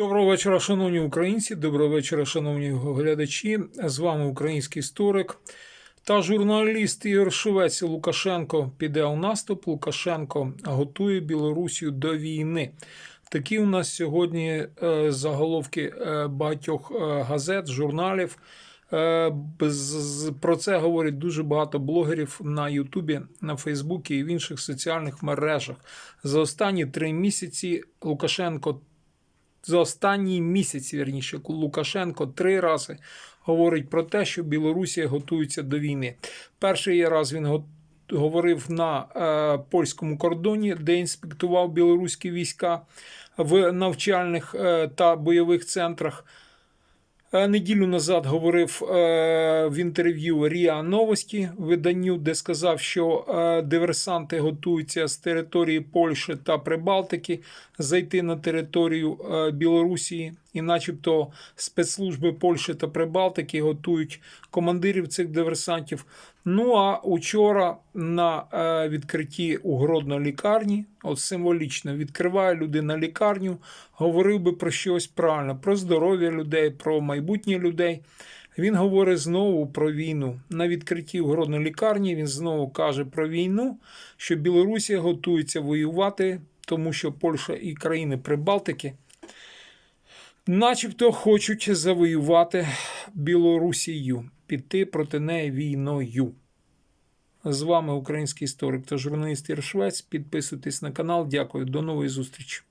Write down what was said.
Доброго вечора, шановні українці. Доброго вечора, шановні глядачі. З вами український історик та журналіст Ігор Швець. Лукашенко піде у наступ. Лукашенко готує Білорусію до війни. Такі у нас сьогодні е, заголовки е, багатьох е, газет, журналів. Про це говорять дуже багато блогерів на Ютубі, на Фейсбуці і в інших соціальних мережах. За останні три місяці Лукашенко за останній місяць, вірніше, Лукашенко три рази говорить про те, що Білорусія готується до війни. Перший раз він го- говорив на е, польському кордоні, де інспектував білоруські війська в навчальних е, та бойових центрах. Е, Неділю назад говорив е, в інтерв'ю Ріа Новості виданню, де сказав, що е, диверсанти готуються з території Польщі та Прибалтики зайти на територію Білорусі, і, начебто, спецслужби Польщі та Прибалтики готують командирів цих диверсантів. Ну а учора на е, відкритті у Гродно лікарні, от символічно відкриває людина лікарню, говорив би про щось правильно, про здоров'я людей, про майбутнє людей. Він говорить знову про війну. На відкритті в Гродно лікарні він знову каже про війну, що Білорусія готується воювати, тому що Польща і країни Прибалтики начебто хочуть завоювати Білорусію, піти проти неї війною. З вами український історик та журналіст Іршвець. Підписуйтесь на канал. Дякую. До нової зустрічі.